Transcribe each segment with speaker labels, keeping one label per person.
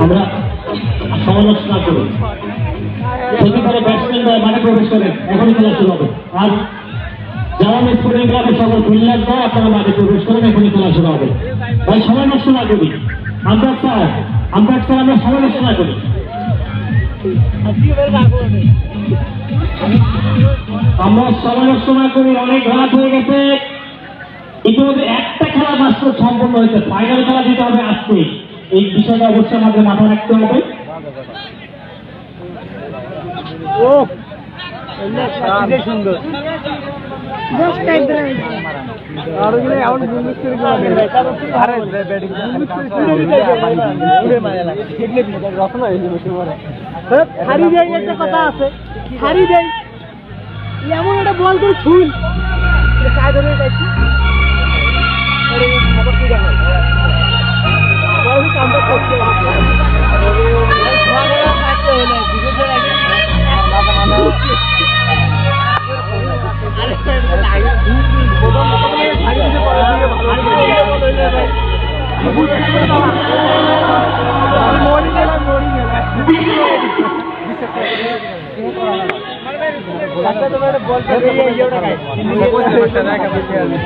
Speaker 1: আমরা সমালোচনা করি প্রতিবারে মাঠে প্রবেশ করেন, এখনই খেলা শুরু হবে। আর যারা স্পোর্টিং ক্লাবের সকল প্লেয়ার দেয় আপনারা মাঠে প্রবেশ করেন, এখনই খেলা শুরু হবে। ভাই সময় নষ্ট না করি। আমরা স্যার আমরা স্যার আমরা সমালোচনা করি। আমরা সমালোচনা করি, অনেক রাত হয়ে গেছে। ইতিমধ্যে একটা খেলা মাত্র সম্পন্ন হয়েছে। ফাইনাল খেলা দিতে হবে আজকে। এই বিষয়টা অবশ্যই আমাদের মাথায় রাখতে হবে।
Speaker 2: সুন্দর
Speaker 3: হারি দেয় এমন একটা বল করে কাজ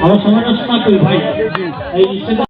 Speaker 3: ধরে
Speaker 1: সময় নষ্ট করি ভাই।